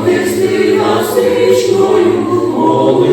Ти стрічною молитвою.